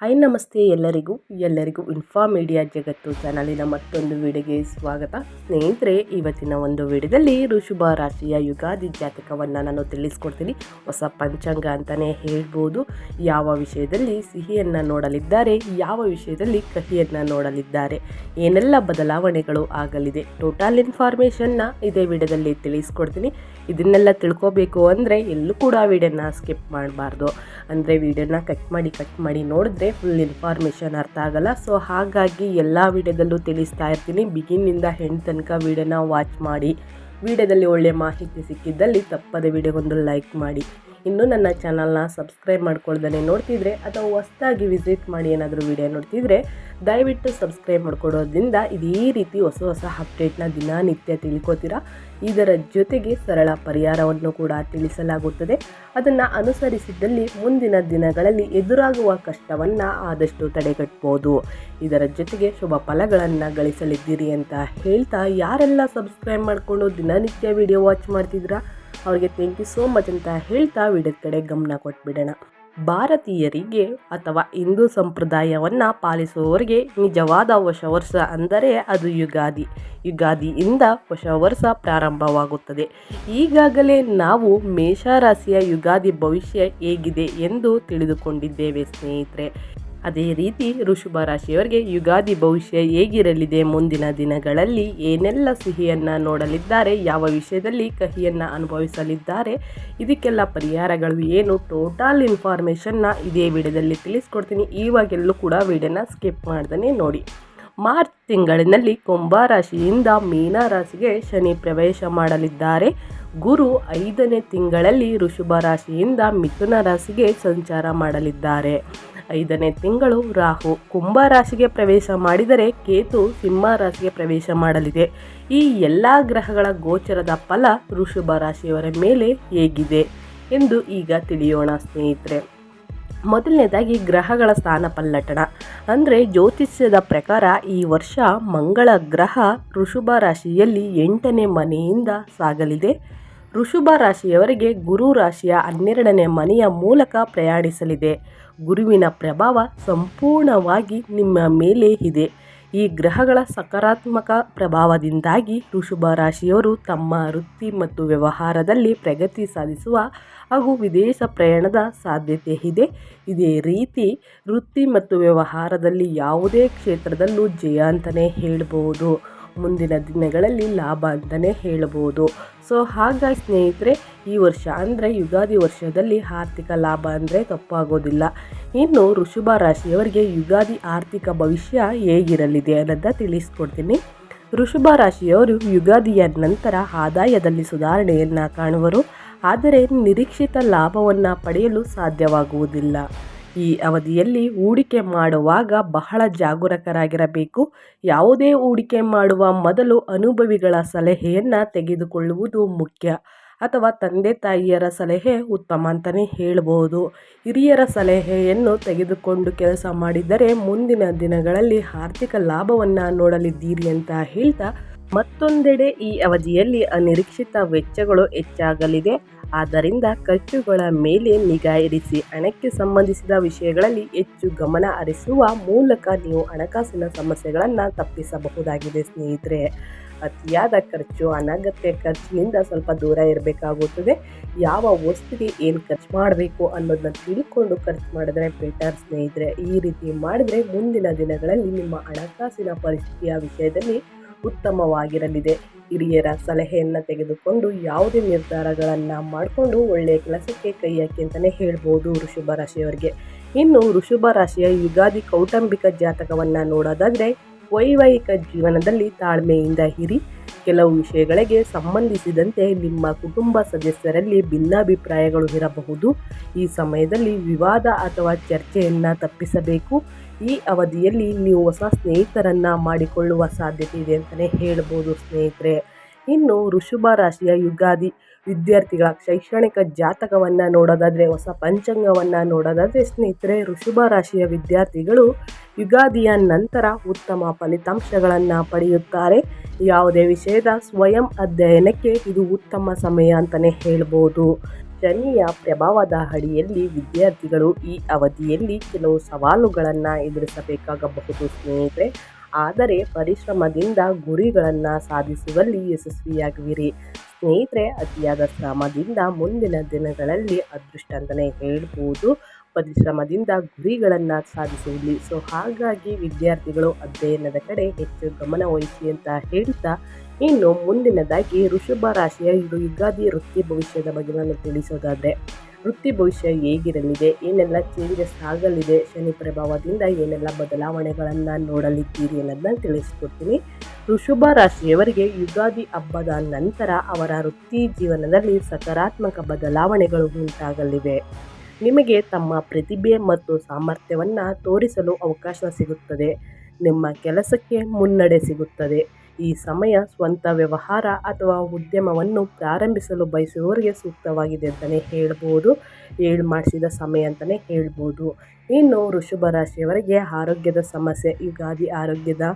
Hi ನಮಸ್ತೆ ಎಲ್ಲರಿಗೂ. ಎಲ್ಲರಿಗೂ ಇನ್ಫಾ ಮೀಡಿಯಾ ಜಗತ್ತು ಚಾನಲಿನ ಮತ್ತೊಂದು ವಿಡಿಯೋಗೆ ಸ್ವಾಗತ. ಸ್ನೇಹಿತರೆ, ಇವತ್ತಿನ ಒಂದು ವಿಡಿಯೋದಲ್ಲಿ ಋಷುಭ ರಾಶಿಯ ಯುಗಾದಿ ಜಾತಕವನ್ನು ನಾನು ತಿಳಿಸ್ಕೊಡ್ತೀನಿ. ಹೊಸ ಪಂಚಾಂಗ ಅಂತಲೇ ಹೇಳ್ಬೋದು. ಯಾವ ವಿಷಯದಲ್ಲಿ ಸಿಹಿಯನ್ನು ನೋಡಲಿದ್ದಾರೆ, ಯಾವ ವಿಷಯದಲ್ಲಿ ಕಹಿಯನ್ನು ನೋಡಲಿದ್ದಾರೆ, ಏನೆಲ್ಲ ಬದಲಾವಣೆಗಳು ಆಗಲಿದೆ ಟೋಟಲ್ ಇನ್ಫಾರ್ಮೇಷನ್ನ ಇದೇ ವಿಡಿಯೋದಲ್ಲಿ ತಿಳಿಸ್ಕೊಡ್ತೀನಿ. ಇದನ್ನೆಲ್ಲ ತಿಳ್ಕೊಬೇಕು ಅಂದರೆ ಎಲ್ಲೂ ಕೂಡ ವಿಡಿಯೋನ ಸ್ಕಿಪ್ ಮಾಡಬಾರ್ದು. ಅಂದರೆ ವಿಡಿಯೋನ ಕಟ್ ಮಾಡಿ ಕಟ್ ಮಾಡಿ ನೋಡಿದ್ರೆ ಫುಲ್ ಇನ್ಫಾರ್ಮೇಷನ್ ಅರ್ಥ ಆಗಲ್ಲ. ಸೊ ಹಾಗಾಗಿ ಎಲ್ಲ ವಿಡಿಯೋದಲ್ಲೂ ತಿಳಿಸ್ತಾ ಇರ್ತೀನಿ. ಬಿಗಿನಿಂದ ಹೆಣ್ಣು ತನಕ ವಿಡಿಯೋನ ವಾಚ್ ಮಾಡಿ. ವಿಡಿಯೋದಲ್ಲಿ ಒಳ್ಳೆಯ ಮಾಹಿತಿ ಸಿಕ್ಕಿದ್ದಲ್ಲಿ ತಪ್ಪದೆ ವಿಡಿಯೋಗೊಂದು ಲೈಕ್ ಮಾಡಿ. ಇನ್ನೂ ನನ್ನ ಚಾನಲ್ನ ಸಬ್ಸ್ಕ್ರೈಬ್ ಮಾಡ್ಕೊಳ್ದೇ ನೋಡ್ತಿದ್ರೆ ಅಥವಾ ಹೊಸದಾಗಿ ವಿಸಿಟ್ ಮಾಡಿ ಏನಾದರೂ ವಿಡಿಯೋ ನೋಡ್ತಿದ್ರೆ ದಯವಿಟ್ಟು ಸಬ್ಸ್ಕ್ರೈಬ್ ಮಾಡ್ಕೊಡೋದ್ರಿಂದ ಇದೇ ರೀತಿ ಹೊಸ ಹೊಸ ಅಪ್ಡೇಟ್ನ ದಿನನಿತ್ಯ ತಿಳ್ಕೊತೀರಾ. ಇದರ ಜೊತೆಗೆ ಸರಳ ಪರಿಹಾರವನ್ನು ಕೂಡ ತಿಳಿಸಲಾಗುತ್ತದೆ. ಅದನ್ನು ಅನುಸರಿಸಿದ್ದಲ್ಲಿ ಮುಂದಿನ ದಿನಗಳಲ್ಲಿ ಎದುರಾಗುವ ಕಷ್ಟವನ್ನು ಆದಷ್ಟು ತಡೆಗಟ್ಬೋದು. ಇದರ ಜೊತೆಗೆ ಶುಭ ಫಲಗಳನ್ನು ಗಳಿಸಲಿದ್ದೀರಿ ಅಂತ ಹೇಳ್ತಾ ಯಾರೆಲ್ಲ ಸಬ್ಸ್ಕ್ರೈಬ್ ಮಾಡಿಕೊಂಡು ದಿನನಿತ್ಯ ವಿಡಿಯೋ ವಾಚ್ ಮಾಡ್ತಿದ್ದೀರಾ ಅವರಿಗೆ ಥ್ಯಾಂಕ್ ಯು ಸೋ ಮಚ್ ಅಂತ ಹೇಳ್ತಾ ವಿಡಿಯೋದ ಕಡೆ ಗಮನ ಕೊಟ್ಬಿಡೋಣ. ಭಾರತೀಯರಿಗೆ ಅಥವಾ ಹಿಂದೂ ಸಂಪ್ರದಾಯವನ್ನು ಪಾಲಿಸುವವರಿಗೆ ನಿಜವಾದ ಹೊಸ ವರ್ಷ ಅಂದರೆ ಅದು ಯುಗಾದಿ. ಯುಗಾದಿಯಿಂದ ಹೊಸ ವರ್ಷ ಪ್ರಾರಂಭವಾಗುತ್ತದೆ. ಈಗಾಗಲೇ ನಾವು ಮೇಷರಾಶಿಯ ಯುಗಾದಿ ಭವಿಷ್ಯ ಹೇಗಿದೆ ಎಂದು ತಿಳಿದುಕೊಂಡಿದ್ದೇವೆ ಸ್ನೇಹಿತರೆ. ಅದೇ ರೀತಿ ಋಷಭ ರಾಶಿಯವರಿಗೆ ಯುಗಾದಿ ಭವಿಷ್ಯ ಹೇಗಿರಲಿದೆ? ಮುಂದಿನ ದಿನಗಳಲ್ಲಿ ಏನೆಲ್ಲ ಸಿಹಿಯನ್ನು ನೋಡಲಿದ್ದಾರೆ? ಯಾವ ವಿಷಯದಲ್ಲಿ ಕಹಿಯನ್ನು ಅನುಭವಿಸಲಿದ್ದಾರೆ? ಇದಕ್ಕೆಲ್ಲ ಪರಿಹಾರಗಳು ಏನು? ಟೋಟಲ್ ಇನ್ಫಾರ್ಮೇಷನ್ನ ಇದೇ ವಿಡಿಯೋದಲ್ಲಿ ತಿಳಿಸ್ಕೊಡ್ತೀನಿ. ಇವಾಗೆಲ್ಲೂ ಕೂಡ ವಿಡಿಯೋನ ಸ್ಕಿಪ್ ಮಾಡ್ದೇ ನೋಡಿ. ಮಾರ್ಚ್ ತಿಂಗಳಿನಲ್ಲಿ ಕುಂಭ ಕುಂಭರಾಶಿಯಿಂದ ಮೀನರಾಶಿಗೆ ಶನಿ ಪ್ರವೇಶ ಮಾಡಲಿದ್ದಾರೆ. ಗುರು ಐದನೇ ತಿಂಗಳಲ್ಲಿ ಋಷಭ ರಾಶಿಯಿಂದ ಮಿಥುನ ರಾಶಿಗೆ ಸಂಚಾರ ಮಾಡಲಿದ್ದಾರೆ. ಐದನೇ ತಿಂಗಳು ರಾಹು ಕುಂಭ ರಾಶಿಗೆ ಪ್ರವೇಶ ಮಾಡಿದರೆ ಕೇತು ಸಿಂಹ ರಾಶಿಗೆ ಪ್ರವೇಶ ಮಾಡಲಿದೆ. ಈ ಎಲ್ಲ ಗ್ರಹಗಳ ಗೋಚರದ ಫಲ ಋಷಭ ರಾಶಿಯವರ ಮೇಲೆ ಹೇಗಿದೆ ಎಂದು ಈಗ ತಿಳಿಯೋಣ ಸ್ನೇಹಿತರೆ. ಮೊದಲನೇದಾಗಿ ಗ್ರಹಗಳ ಸ್ಥಾನ ಪಲ್ಲಟಣ ಅಂದರೆ ಜ್ಯೋತಿಷ್ಯದ ಪ್ರಕಾರ ಈ ವರ್ಷ ಮಂಗಳ ಗ್ರಹ ಋಷಭ ರಾಶಿಯಲ್ಲಿ ಎಂಟನೇ ಮನೆಯಿಂದ ಸಾಗಲಿದೆ. ಋಷಭ ರಾಶಿಯವರಿಗೆ ಗುರು ರಾಶಿಯ ಹನ್ನೆರಡನೇ ಮನೆಯ ಮೂಲಕ ಪ್ರಯಾಣಿಸಲಿದೆ. ಗುರುವಿನ ಪ್ರಭಾವ ಸಂಪೂರ್ಣವಾಗಿ ನಿಮ್ಮ ಮೇಲೆ ಇದೆ. ಈ ಗ್ರಹಗಳ ಸಕಾರಾತ್ಮಕ ಪ್ರಭಾವದಿಂದಾಗಿ ಋಷಭ ರಾಶಿಯವರು ತಮ್ಮ ವೃತ್ತಿ ಮತ್ತು ವ್ಯವಹಾರದಲ್ಲಿ ಪ್ರಗತಿ ಸಾಧಿಸುವ ಹಾಗೂ ವಿದೇಶ ಪ್ರಯಾಣದ ಸಾಧ್ಯತೆ ಇದೆ. ಇದೇ ರೀತಿ ವೃತ್ತಿ ಮತ್ತು ವ್ಯವಹಾರದಲ್ಲಿ ಯಾವುದೇ ಕ್ಷೇತ್ರದಲ್ಲೂ ಜಯ ಅಂತಲೇ ಹೇಳ್ಬೋದು. ಮುಂದಿನ ದಿನಗಳಲ್ಲಿ ಲಾಭ ಅಂತಲೇ ಹೇಳ್ಬೋದು. ಸೊ ಹಾಗಾಗಿ ಸ್ನೇಹಿತರೆ, ಈ ವರ್ಷ ಅಂದರೆ ಯುಗಾದಿ ವರ್ಷದಲ್ಲಿ ಆರ್ಥಿಕ ಲಾಭ ಅಂದರೆ ತಪ್ಪಾಗೋದಿಲ್ಲ. ಇನ್ನು ಋಷಭ ರಾಶಿಯವರಿಗೆ ಯುಗಾದಿ ಆರ್ಥಿಕ ಭವಿಷ್ಯ ಹೇಗಿರಲಿದೆ ಅನ್ನೋದನ್ನ ತಿಳಿಸ್ಕೊಡ್ತೀನಿ. ಋಷಭ ರಾಶಿಯವರು ಯುಗಾದಿಯ ನಂತರ ಆದಾಯದಲ್ಲಿ ಸುಧಾರಣೆಯನ್ನು ಕಾಣುವರು. ಆದರೆ ನಿರೀಕ್ಷಿತ ಲಾಭವನ್ನು ಪಡೆಯಲು ಸಾಧ್ಯವಾಗುವುದಿಲ್ಲ. ಈ ಅವಧಿಯಲ್ಲಿ ಹೂಡಿಕೆ ಮಾಡುವಾಗ ಬಹಳ ಜಾಗರೂಕರಾಗಿರಬೇಕು. ಯಾವುದೇ ಹೂಡಿಕೆ ಮಾಡುವ ಮೊದಲು ಅನುಭವಿಗಳ ಸಲಹೆಯನ್ನು ತೆಗೆದುಕೊಳ್ಳುವುದು ಮುಖ್ಯ. ಅಥವಾ ತಂದೆ ತಾಯಿಯರ ಸಲಹೆ ಉತ್ತಮ ಅಂತಲೇ ಹೇಳಬಹುದು ಹಿರಿಯರ ಸಲಹೆಯನ್ನು ತೆಗೆದುಕೊಂಡು ಕೆಲಸ ಮಾಡಿದರೆ ಮುಂದಿನ ದಿನಗಳಲ್ಲಿ ಆರ್ಥಿಕ ಲಾಭವನ್ನು ನೋಡಲಿದ್ದೀರಿ ಅಂತ ಹೇಳ್ತಾ ಮತ್ತೊಂದೆಡೆ ಈ ಅವಧಿಯಲ್ಲಿ ಅನಿರೀಕ್ಷಿತ ವೆಚ್ಚಗಳು ಹೆಚ್ಚಾಗಲಿದೆ. ಆದ್ದರಿಂದ ಖರ್ಚುಗಳ ಮೇಲೆ ನಿಗಾ ಇರಿಸಿ ಹಣಕ್ಕೆ ಸಂಬಂಧಿಸಿದ ವಿಷಯಗಳಲ್ಲಿ ಹೆಚ್ಚು ಗಮನ ಹರಿಸುವ ಮೂಲಕ ನೀವು ಹಣಕಾಸಿನ ಸಮಸ್ಯೆಗಳನ್ನು ತಪ್ಪಿಸಬಹುದಾಗಿದೆ, ಸ್ನೇಹಿತರೆ. ಅತಿಯಾದ ಖರ್ಚು, ಅನಗತ್ಯ ಖರ್ಚಿನಿಂದ ಸ್ವಲ್ಪ ದೂರ ಇರಬೇಕಾಗುತ್ತದೆ. ಯಾವ ವಸ್ತುಗೆ ಏನು ಖರ್ಚು ಮಾಡಬೇಕು ಅನ್ನೋದನ್ನ ತಿಳ್ಕೊಂಡು ಖರ್ಚು ಮಾಡಿದ್ರೆ ಬೆಟರ್ ಸ್ನೇಹಿತರೆ. ಈ ರೀತಿ ಮಾಡಿದ್ರೆ ಮುಂದಿನ ದಿನಗಳಲ್ಲಿ ನಿಮ್ಮ ಹಣಕಾಸಿನ ಪರಿಸ್ಥಿತಿಯ ವಿಷಯದಲ್ಲಿ ಉತ್ತಮವಾಗಿರಲಿದೆ. ಹಿರಿಯರ ಸಲಹೆಯನ್ನು ತೆಗೆದುಕೊಂಡು ಯಾವುದೇ ನಿರ್ಧಾರಗಳನ್ನು ಮಾಡಿಕೊಂಡು ಒಳ್ಳೆಯ ಕೆಲಸಕ್ಕೆ ಕೈ ಹಾಕಿ ಅಂತಲೇ ಹೇಳ್ಬೋದು ಋಷಭ ರಾಶಿಯವರಿಗೆ. ಇನ್ನು ಋಷಭ ರಾಶಿಯ ಯುಗಾದಿ ಕೌಟುಂಬಿಕ ಜಾತಕವನ್ನು ನೋಡೋದಾದರೆ ವೈವಾಹಿಕ ಜೀವನದಲ್ಲಿ ತಾಳ್ಮೆಯಿಂದ ಹಿರಿ ಕೆಲವು ವಿಷಯಗಳಿಗೆ ಸಂಬಂಧಿಸಿದಂತೆ ನಿಮ್ಮ ಕುಟುಂಬ ಸದಸ್ಯರಲ್ಲಿ ಭಿನ್ನಾಭಿಪ್ರಾಯಗಳು ಇರಬಹುದು. ಈ ಸಮಯದಲ್ಲಿ ವಿವಾದ ಅಥವಾ ಚರ್ಚೆಯನ್ನು ತಪ್ಪಿಸಬೇಕು. ಈ ಅವಧಿಯಲ್ಲಿ ನೀವು ಹೊಸ ಸ್ನೇಹಿತರನ್ನು ಮಾಡಿಕೊಳ್ಳುವ ಸಾಧ್ಯತೆ ಇದೆ ಅಂತಲೇ ಹೇಳ್ಬೋದು ಸ್ನೇಹಿತರೆ. ಇನ್ನು ಋಷಭ ರಾಶಿಯ ಯುಗಾದಿ ವಿದ್ಯಾರ್ಥಿಗಳ ಶೈಕ್ಷಣಿಕ ಜಾತಕವನ್ನು ನೋಡೋದಾದರೆ, ಹೊಸ ಪಂಚಾಂಗವನ್ನು ನೋಡೋದಾದರೆ ಸ್ನೇಹಿತರೆ ಋಷಭ ರಾಶಿಯ ವಿದ್ಯಾರ್ಥಿಗಳು ಯುಗಾದಿಯ ನಂತರ ಉತ್ತಮ ಫಲಿತಾಂಶಗಳನ್ನು ಪಡೆಯುತ್ತಾರೆ. ಯಾವುದೇ ವಿಷಯದ ಸ್ವಯಂ ಅಧ್ಯಯನಕ್ಕೆ ಇದು ಉತ್ತಮ ಸಮಯ ಅಂತಲೇ ಹೇಳ್ಬೋದು. ಶನಿಯ ಪ್ರಭಾವದ ಅಡಿಯಲ್ಲಿ ವಿದ್ಯಾರ್ಥಿಗಳು ಈ ಅವಧಿಯಲ್ಲಿ ಕೆಲವು ಸವಾಲುಗಳನ್ನು ಎದುರಿಸಬೇಕಾಗಬಹುದು, ಸ್ನೇಹಿತರೆ. ಆದರೆ ಪರಿಶ್ರಮದಿಂದ ಗುರಿಗಳನ್ನು ಸಾಧಿಸುವಲ್ಲಿ ಯಶಸ್ವಿಯಾಗುವಿರಿ. ಸ್ನೇಹಿತರೆ, ಅತಿಯಾದ ಶ್ರಮದಿಂದ ಮುಂದಿನ ದಿನಗಳಲ್ಲಿ ಅದೃಷ್ಟ ಅಂತಲೇ ಹೇಳ್ಬೋದು. ಪರಿಶ್ರಮದಿಂದ ಗುರಿಗಳನ್ನು ಸಾಧಿಸುವಲ್ಲಿ ಸೊ, ಹಾಗಾಗಿ ವಿದ್ಯಾರ್ಥಿಗಳು ಅಧ್ಯಯನದ ಕಡೆ ಹೆಚ್ಚು ಗಮನವಹಿಸಿ ಅಂತ ಹೇಳ್ತಾ ಇನ್ನು ಮುಂದಿನದಾಗಿ ಋಷಭ ರಾಶಿಯ ಇದು ಯುಗಾದಿ ವೃತ್ತಿ ಭವಿಷ್ಯದ ಬಗ್ಗೆ ನಾನು ತಿಳಿಸೋದಾದರೆ, ವೃತ್ತಿ ಭವಿಷ್ಯ ಹೇಗಿರಲಿದೆ, ಏನೆಲ್ಲ ಚೇಂಜಸ್ ಆಗಲಿದೆ, ಶನಿ ಪ್ರಭಾವದಿಂದ ಏನೆಲ್ಲ ಬದಲಾವಣೆಗಳನ್ನು ನೋಡಲಿದ್ದೀರಿ ಅನ್ನೋದನ್ನ ತಿಳಿಸ್ಕೊಡ್ತೀನಿ. ಋಷಭ ರಾಶಿಯವರಿಗೆ ಯುಗಾದಿ ಹಬ್ಬದ ನಂತರ ಅವರ ವೃತ್ತಿ ಜೀವನದಲ್ಲಿ ಸಕಾರಾತ್ಮಕ ಬದಲಾವಣೆಗಳು ಉಂಟಾಗಲಿವೆ. ನಿಮಗೆ ತಮ್ಮ ಪ್ರತಿಭೆ ಮತ್ತು ಸಾಮರ್ಥ್ಯವನ್ನು ತೋರಿಸಲು ಅವಕಾಶ ಸಿಗುತ್ತದೆ. ನಿಮ್ಮ ಕೆಲಸಕ್ಕೆ ಮುನ್ನಡೆ ಸಿಗುತ್ತದೆ. ಈ ಸಮಯ ಸ್ವಂತ ವ್ಯವಹಾರ ಅಥವಾ ಉದ್ಯಮವನ್ನು ಪ್ರಾರಂಭಿಸಲು ಬಯಸುವವರಿಗೆ ಸೂಕ್ತವಾಗಿದೆ ಅಂತಲೇ ಹೇಳ್ಬೋದು. ಏಳು ಮಾಡಿಸಿದ ಸಮಯ ಅಂತಲೇ ಹೇಳ್ಬೋದು. ಇನ್ನು ವೃಷಭ ರಾಶಿಯವರಿಗೆ ಆರೋಗ್ಯದ ಸಮಸ್ಯೆ. ಯುಗಾದಿ ಆರೋಗ್ಯದ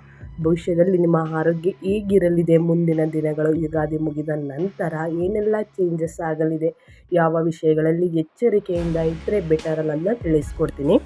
ಭವಿಷ್ಯದಲ್ಲಿ ನಿಮ್ಮ ಆರೋಗ್ಯ ಹೇಗಿರಲಿದೆ ಮುಂದಿನ ದಿನಗಳು ಯುಗಾದಿ ಮುಗಿದ ನಂತರ ಏನೆಲ್ಲ ಚೇಂಜಸ್ ಆಗಲಿದೆ? ಯಾವ ವಿಷಯಗಳಲ್ಲಿ ಎಚ್ಚರಿಕೆಯಿಂದ ಇದ್ದರೆ ಬೆಟರ್ ಅನ್ನೋದನ್ನ ತಿಳಿಸ್ಕೊಡ್ತೀನಿ.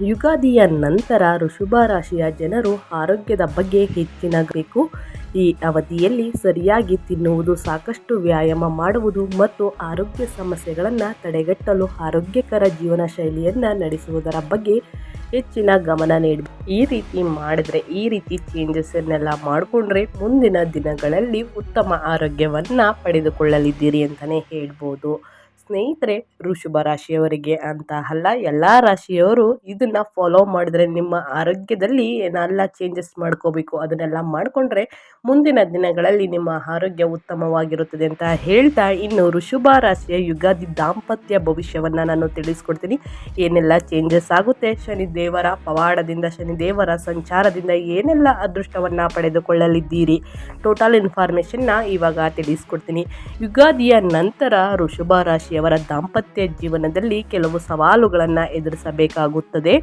ಯುಗಾದಿಯ ನಂತರ ಋಷಭ ರಾಶಿಯ ಜನರು ಆರೋಗ್ಯದ ಬಗ್ಗೆ ಹೆಚ್ಚಿನ ಬೇಕು ಈ ಅವಧಿಯಲ್ಲಿ ಸರಿಯಾಗಿ ತಿನ್ನುವುದು ಸಾಕಷ್ಟು ವ್ಯಾಯಾಮ ಮಾಡುವುದು ಮತ್ತು ಆರೋಗ್ಯ ಸಮಸ್ಯೆಗಳನ್ನು ತಡೆಗಟ್ಟಲು ಆರೋಗ್ಯಕರ ಜೀವನ ಶೈಲಿಯನ್ನು ನಡೆಸುವುದರ ಬಗ್ಗೆ ಹೆಚ್ಚಿನ ಗಮನ ನೀಡಿ ಈ ರೀತಿ ಮಾಡಿದ್ರೆ, ಈ ರೀತಿ ಚೇಂಜಸ್ಸನ್ನೆಲ್ಲ ಮಾಡಿಕೊಂಡ್ರೆ ಮುಂದಿನ ದಿನಗಳಲ್ಲಿ ಉತ್ತಮ ಆರೋಗ್ಯವನ್ನು ಪಡೆದುಕೊಳ್ಳಲಿದ್ದೀರಿ ಅಂತಲೇ ಹೇಳ್ಬೋದು. ಸ್ನೇಹಿತರೆ ಋಷಭ ರಾಶಿಯವರಿಗೆ ಅಂತ ಅಲ್ಲ, ಎಲ್ಲ ರಾಶಿಯವರು ಇದನ್ನು ಫಾಲೋ ಮಾಡಿದ್ರೆ ನಿಮ್ಮ ಆರೋಗ್ಯದಲ್ಲಿ ಏನೆಲ್ಲ ಚೇಂಜಸ್ ಮಾಡ್ಕೋಬೇಕು ಅದನ್ನೆಲ್ಲ ಮಾಡಿಕೊಂಡ್ರೆ ಮುಂದಿನ ದಿನಗಳಲ್ಲಿ ನಿಮ್ಮ ಆರೋಗ್ಯ ಉತ್ತಮವಾಗಿರುತ್ತದೆ ಅಂತ ಹೇಳ್ತಾ ಇನ್ನು ಋಷಭ ರಾಶಿಯ ಯುಗಾದಿ ದಾಂಪತ್ಯ ಭವಿಷ್ಯವನ್ನು ನಾನು ತಿಳಿಸ್ಕೊಡ್ತೀನಿ. ಏನೆಲ್ಲ ಚೇಂಜಸ್ ಆಗುತ್ತೆ? ಶನಿ ದೇವರ ಪವಾಡದಿಂದ ಶನಿ ದೇವರ ಸಂಚಾರದಿಂದ ಏನೆಲ್ಲ ಅದೃಷ್ಟವನ್ನು ಪಡೆದುಕೊಳ್ಳಲಿದ್ದೀರಿ? ಟೋಟಲ್ ಇನ್ಫಾರ್ಮೇಷನ್ನ ಇವಾಗ ತಿಳಿಸ್ಕೊಡ್ತೀನಿ. ಯುಗಾದಿಯ ನಂತರ ಋಷಭ ರಾಶಿ ಅವರ ದಾಂಪತ್ಯ ಜೀವನದಲ್ಲಿ ಕೆಲವು ಸವಾಲುಗಳನ್ನು ಎದುರಿಸಬೇಕಾಗುತ್ತದೆ.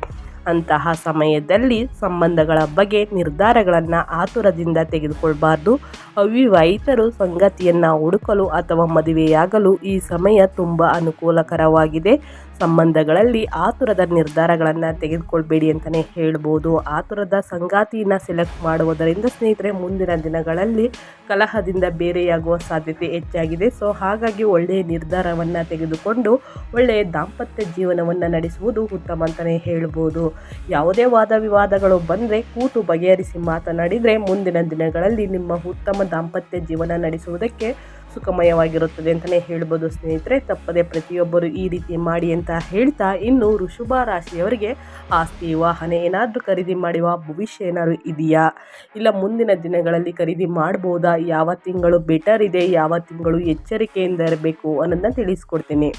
ಅಂತಹ ಸಮಯದಲ್ಲಿ ಸಂಬಂಧಗಳ ಬಗ್ಗೆ ನಿರ್ಧಾರಗಳನ್ನು ಆತುರದಿಂದ ತೆಗೆದುಕೊಳ್ಬಾರ್ದು. ಅವಿವಾಹಿತರು ಸಂಗತಿಯನ್ನು ಹುಡುಕಲು ಅಥವಾ ಮದುವೆಯಾಗಲು ಈ ಸಮಯ ತುಂಬ ಅನುಕೂಲಕರವಾಗಿದೆ. ಸಂಬಂಧಗಳಲ್ಲಿ ಆತುರದ ನಿರ್ಧಾರಗಳನ್ನು ತೆಗೆದುಕೊಳ್ಬೇಡಿ ಅಂತಲೇ ಹೇಳ್ಬೋದು. ಆತುರದ ಸಂಗಾತಿಯನ್ನು ಸೆಲೆಕ್ಟ್ ಮಾಡುವುದರಿಂದ ಸ್ನೇಹಿತರೆ, ಮುಂದಿನ ದಿನಗಳಲ್ಲಿ ಕಲಹದಿಂದ ಬೇರೆಯಾಗುವ ಸಾಧ್ಯತೆ ಹೆಚ್ಚಾಗಿದೆ. ಸೊ ಹಾಗಾಗಿ ಒಳ್ಳೆಯ ನಿರ್ಧಾರವನ್ನು ತೆಗೆದುಕೊಂಡು ಒಳ್ಳೆಯ ದಾಂಪತ್ಯ ಜೀವನವನ್ನು ನಡೆಸುವುದು ಉತ್ತಮ ಅಂತಲೇ ಹೇಳ್ಬೋದು. ಯಾವುದೇ ವಾದ ವಿವಾದಗಳು ಬಂದರೆ ಕೂತು ಬಗೆಹರಿಸಿ ಮಾತನಾಡಿದರೆ ಮುಂದಿನ ದಿನಗಳಲ್ಲಿ ನಿಮ್ಮ ಉತ್ತಮ ದಾಂಪತ್ಯ ಜೀವನ ನಡೆಸುವುದಕ್ಕೆ ಸುಖಮಯವಾಗಿರುತ್ತದೆ ಅಂತಲೇ ಹೇಳ್ಬೋದು ಸ್ನೇಹಿತರೆ. ತಪ್ಪದೆ ಪ್ರತಿಯೊಬ್ಬರು ಈ ರೀತಿ ಮಾಡಿ ಅಂತ ಹೇಳ್ತಾ ಇನ್ನು ಋಷಭ ರಾಶಿಯವರಿಗೆ ಆಸ್ತಿ, ವಾಹನ ಏನಾದರೂ ಖರೀದಿ ಮಾಡುವ ಭವಿಷ್ಯ ಏನಾದರೂ ಇದೆಯಾ? ಇಲ್ಲ ಮುಂದಿನ ದಿನಗಳಲ್ಲಿ ಖರೀದಿ ಮಾಡ್ಬೋದಾ? ಯಾವ ತಿಂಗಳು ಬೆಟರ್ ಇದೆ? ಯಾವ ತಿಂಗಳು ಎಚ್ಚರಿಕೆಯಿಂದ ಇರಬೇಕು ಅನ್ನೋದನ್ನ ತಿಳಿಸ್ಕೊಡ್ತೀನಿ.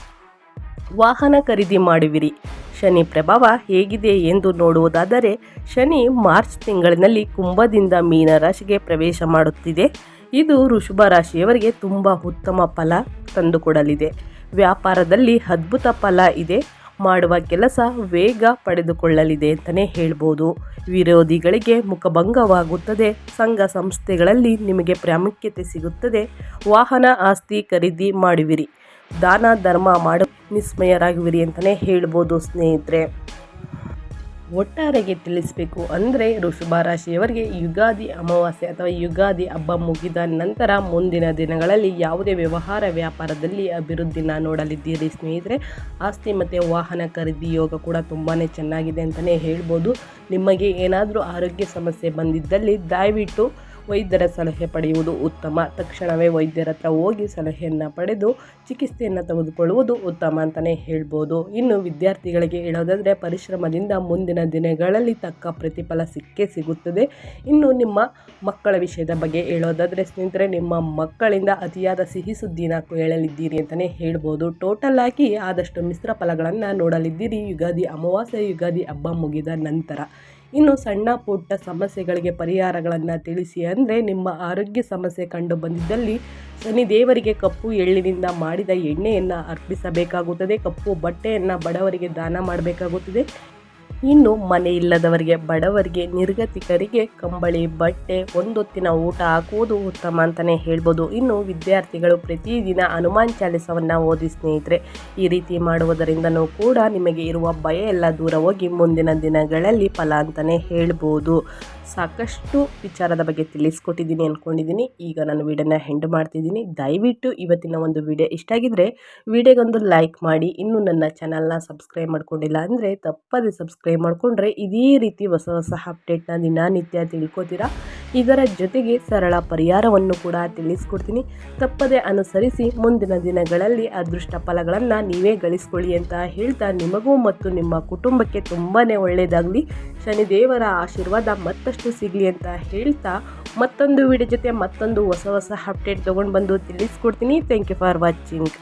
ವಾಹನ ಖರೀದಿ ಮಾಡುವಿರಿ. ಶನಿ ಪ್ರಭಾವ ಹೇಗಿದೆ ಎಂದು ನೋಡುವುದಾದರೆ, ಶನಿ ಮಾರ್ಚ್ ತಿಂಗಳಿನಲ್ಲಿ ಕುಂಭದಿಂದ ಮೀನ ರಾಶಿಗೆ ಪ್ರವೇಶ ಮಾಡುತ್ತಿದೆ. ಇದು ಋಷಭ ರಾಶಿಯವರಿಗೆ ತುಂಬ ಉತ್ತಮ ಫಲ ತಂದುಕೊಡಲಿದೆ. ವ್ಯಾಪಾರದಲ್ಲಿ ಅದ್ಭುತ ಫಲ ಇದೆ. ಮಾಡುವ ಕೆಲಸ ವೇಗ ಪಡೆದುಕೊಳ್ಳಲಿದೆ ಅಂತಲೇ ಹೇಳ್ಬೋದು. ವಿರೋಧಿಗಳಿಗೆ ಮುಖಭಂಗವಾಗುತ್ತದೆ. ಸಂಘ ಸಂಸ್ಥೆಗಳಲ್ಲಿ ನಿಮಗೆ ಪ್ರಾಮುಖ್ಯತೆ ಸಿಗುತ್ತದೆ. ವಾಹನ ಆಸ್ತಿ ಖರೀದಿ ಮಾಡುವಿರಿ. ದಾನ, ಧರ್ಮ ಮಾಡು, ನಿಸ್ಮಯರಾಗುವಿರಿ ಅಂತಲೇ ಹೇಳ್ಬೋದು ಸ್ನೇಹಿತರೆ. ಒಟ್ಟಾರೆಗೆ ತಿಳಿಸಬೇಕು ಅಂದರೆ ಋಷಭ ರಾಶಿಯವರಿಗೆ ಯುಗಾದಿ ಅಮಾವಾಸ್ಯೆ ಅಥವಾ ಯುಗಾದಿ ಹಬ್ಬ ಮುಗಿದ ನಂತರ ಮುಂದಿನ ದಿನಗಳಲ್ಲಿ ಯಾವುದೇ ವ್ಯವಹಾರ ವ್ಯಾಪಾರದಲ್ಲಿ ಅಭಿವೃದ್ಧಿನ ನೋಡಲಿದ್ದೀರಿ ಸ್ನೇಹಿತರೆ. ಆಸ್ತಿ ಮತ್ತು ವಾಹನ ಖರೀದಿ ಯೋಗ ಕೂಡ ತುಂಬಾ ಚೆನ್ನಾಗಿದೆ ಅಂತಲೇ ಹೇಳ್ಬೋದು. ನಿಮಗೆ ಏನಾದರೂ ಆರೋಗ್ಯ ಸಮಸ್ಯೆ ಬಂದಿದ್ದಲ್ಲಿ ದಯವಿಟ್ಟು ವೈದ್ಯರ ಸಲಹೆ ಪಡೆಯುವುದು ಉತ್ತಮ. ತಕ್ಷಣವೇ ವೈದ್ಯರ ಹತ್ರ ಹೋಗಿ ಸಲಹೆಯನ್ನು ಪಡೆದು ಚಿಕಿತ್ಸೆಯನ್ನು ತೆಗೆದುಕೊಳ್ಳುವುದು ಉತ್ತಮ ಅಂತಲೇ ಹೇಳ್ಬೋದು. ಇನ್ನು ವಿದ್ಯಾರ್ಥಿಗಳಿಗೆ ಹೇಳೋದಾದರೆ ಪರಿಶ್ರಮದಿಂದ ಮುಂದಿನ ದಿನಗಳಲ್ಲಿ ತಕ್ಕ ಪ್ರತಿಫಲ ಸಿಕ್ಕೇ ಸಿಗುತ್ತದೆ. ಇನ್ನು ನಿಮ್ಮ ಮಕ್ಕಳ ವಿಷಯದ ಬಗ್ಗೆ ಹೇಳೋದಾದರೆ ಸ್ನೇಹಿತರೆ, ನಿಮ್ಮ ಮಕ್ಕಳಿಂದ ಅತಿಯಾದ ಸಿಹಿ ಸುದ್ದಿನ ಹೇಳಲಿದ್ದೀರಿ ಅಂತಲೇ ಹೇಳ್ಬೋದು. ಟೋಟಲ್ ಆಗಿ ಆದಷ್ಟು ಮಿಶ್ರ ಫಲಗಳನ್ನು ನೋಡಲಿದ್ದೀರಿ. ಯುಗಾದಿ ಅಮಾವಾಸ್ಯೆ, ಯುಗಾದಿ ಹಬ್ಬ ಮುಗಿದ ನಂತರ. ಇನ್ನು ಸಣ್ಣ ಪುಟ್ಟ ಸಮಸ್ಯೆಗಳಿಗೆ ಪರಿಹಾರಗಳನ್ನು ತಿಳಿಸಿ ಅಂದರೆ ನಿಮ್ಮ ಆರೋಗ್ಯ ಸಮಸ್ಯೆ ಕಂಡು ಬಂದಿದ್ದಲ್ಲಿ ಶನಿ ದೇವರಿಗೆ ಕಪ್ಪು ಎಳ್ಳಿನಿಂದ ಮಾಡಿದ ಎಣ್ಣೆಯನ್ನು ಅರ್ಪಿಸಬೇಕಾಗುತ್ತದೆ. ಕಪ್ಪು ಬಟ್ಟೆಯನ್ನು ಬಡವರಿಗೆ ದಾನ ಮಾಡಬೇಕಾಗುತ್ತದೆ. ಇನ್ನು ಮನೆ ಇಲ್ಲದವರಿಗೆ, ಬಡವರಿಗೆ, ನಿರ್ಗತಿಕರಿಗೆ ಕಂಬಳಿ, ಬಟ್ಟೆ, ಒಂದೊತ್ತಿನ ಊಟ ಹಾಕುವುದು ಉತ್ತಮ ಅಂತಲೇ ಹೇಳ್ಬೋದು. ಇನ್ನು ವಿದ್ಯಾರ್ಥಿಗಳು ಪ್ರತಿದಿನ ಹನುಮಾನ್ ಚಾಲಿಸವನ್ನು ಓದಿ ಸ್ನೇಹಿತರೆ, ಈ ರೀತಿ ಮಾಡುವುದರಿಂದನೂ ಕೂಡ ನಿಮಗೆ ಇರುವ ಭಯ ಎಲ್ಲ ದೂರ ಹೋಗಿ ಮುಂದಿನ ದಿನಗಳಲ್ಲಿ ಫಲ ಅಂತಲೇ ಹೇಳ್ಬೋದು. ಸಾಕಷ್ಟು ವಿಚಾರದ ಬಗ್ಗೆ ತಿಳಿಸ್ಕೊಟ್ಟಿದ್ದೀನಿ ಅಂದ್ಕೊಂಡಿದ್ದೀನಿ ಈಗ ನಾನು ವಿಡಿಯೋನ ಹೆಂಡ್ ಮಾಡ್ತಿದ್ದೀನಿ. ದಯವಿಟ್ಟು ಇವತ್ತಿನ ಒಂದು ವಿಡಿಯೋ ಇಷ್ಟ ಆಗಿದ್ರೆ, ವಿಡಿಯೋಗೊಂದು ಲೈಕ್ ಮಾಡಿ. ಇನ್ನೂ ನನ್ನ ಚಾನಲ್ನ ಸಬ್ಸ್ಕ್ರೈಬ್ ಮಾಡ್ಕೊಂಡಿಲ್ಲ ಅಂದರೆ ತಪ್ಪದೆ ಸಬ್ಸ್ಕ್ರೈಬ್ ಮಾಡಿಕೊಂಡ್ರೆ ಇದೇ ರೀತಿ ಹೊಸ ಹೊಸ ಅಪ್ಡೇಟ್ನ ದಿನನಿತ್ಯ ತಿಳ್ಕೊತೀರಾ? ಇದರ ಜೊತೆಗೆ ಸರಳ ಪರಿಹಾರವನ್ನು ಕೂಡ ತಿಳಿಸ್ಕೊಡ್ತೀನಿ. ತಪ್ಪದೆ ಅನುಸರಿಸಿ ಮುಂದಿನ ದಿನಗಳಲ್ಲಿ ಅದೃಷ್ಟ ಫಲಗಳನ್ನು ನೀವೇ ಗಳಿಸ್ಕೊಳ್ಳಿ ಅಂತ ಹೇಳ್ತಾ ನಿಮಗೂ ಮತ್ತು ನಿಮ್ಮ ಕುಟುಂಬಕ್ಕೆ ತುಂಬಾ ಒಳ್ಳೆಯದಾಗಲಿ ಶನಿದೇವರ ಆಶೀರ್ವಾದ ಮತ್ತಷ್ಟು ಸಿಗಲಿ ಅಂತ ಹೇಳ್ತಾ ಮತ್ತೊಂದು ವಿಡಿಯೋ ಜೊತೆ ಮತ್ತೊಂದು ಹೊಸ ಹೊಸ ಅಪ್ಡೇಟ್ ತೊಗೊಂಡು ಬಂದು ತಿಳಿಸ್ಕೊಡ್ತೀನಿ. Thank you for watching